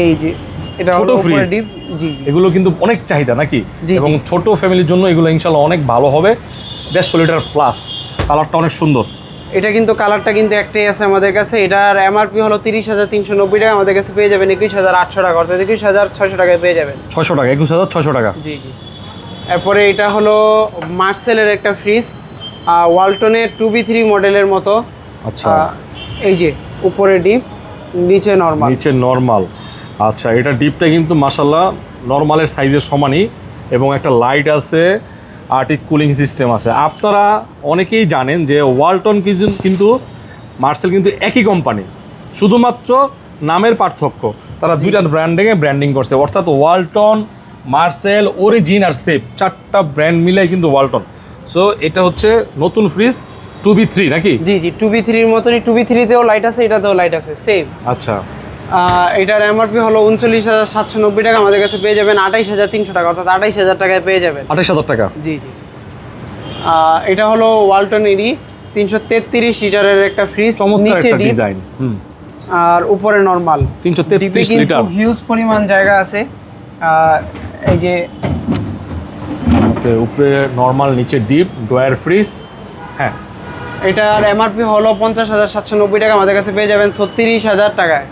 এই যে এটা ছোট? ডিপ জি। এগুলো কিন্তু অনেক চাহিদা নাকি? এবং ছোট ফ্যামিলির জন্য এগুলো ইনশাল্লাহ অনেক ভালো হবে। দেড়শো লিটার প্লাস কালারটা অনেক সুন্দর। এটা কিন্তু কালারটা কিন্তু একটাই আছে আমাদের কাছে। এটার এমআরপি হলো তিরিশ হাজার তিনশো নব্বই টাকা। আমাদের কাছে পেয়ে যাবেন একুশ হাজার আটশো টাকা। অর্থাৎ একুশ হাজার ছয়শো টাকায় পেয়ে যাবেন। ছয়শো টাকা একুশ হাজার ছয়শো টাকা। জি জি। এরপরে এটা হলো মার্সেলের একটা ফ্রিজ ওয়ালটনের টু বি থ্রি মডেলের মতো। আচ্ছা। এই যে উপরে ডিপ নিচে নর্মাল নিচে নর্মাল আচ্ছা এটা ডিপটা কিন্তু মাসাল্লাহ নর্মালের সাইজের সমানই এবং একটা লাইট আছে আর্টিক কুলিং সিস্টেম আছে। আপনারা অনেকেই জানেন যে ওয়ালটন কিন্তু মার্সেল কিন্তু একই কোম্পানি শুধুমাত্র নামের পার্থক্য তারা দুইটা ব্র্যান্ডিংয়ে ব্র্যান্ডিং করছে। অর্থাৎ ওয়ালটন মার্সেল অরিজিন আর সেফ চারটা ব্র্যান্ড মিলে কিন্তু ওয়ালটন। সো এটা হচ্ছে নতুন ফ্রিজ টু বি থ্রি নাকি? জি জি টু বি থ্রির মতনই টু বি থ্রিতেও লাইট আছে এটাতেও লাইট আছে সেম আচ্ছা। এটার এমআরপি হলো উনচল্লিশ হাজার সাতশো নব্বই টাকা। আমাদের কাছে পেয়ে যাবেন আঠাইশ হাজার তিনশো টাকা অর্থাৎ আঠাইশ হাজার টাকায় পেয়ে যাবেন। আঠাশ হাজার টাকা? জি জি। এটা হলো ওয়ালটন এডি তিনশো তেত্রিশ লিটারের একটা ফ্রিজ নিচে ডিজাইন হুম। আর উপরে নর্মাল 333 লিটার। হিউজ পরিমাণ জায়গা আছে। এই যে উপরে নর্মাল নিচে ডিপ ড্রয়ার ফ্রিজ হ্যাঁ। এটার এমআরপি হলো পঞ্চাশ হাজার সাতশো নব্বই টাকা। আমাদের কাছে পেয়ে যাবেন ছত্রিশ হাজার টাকায়।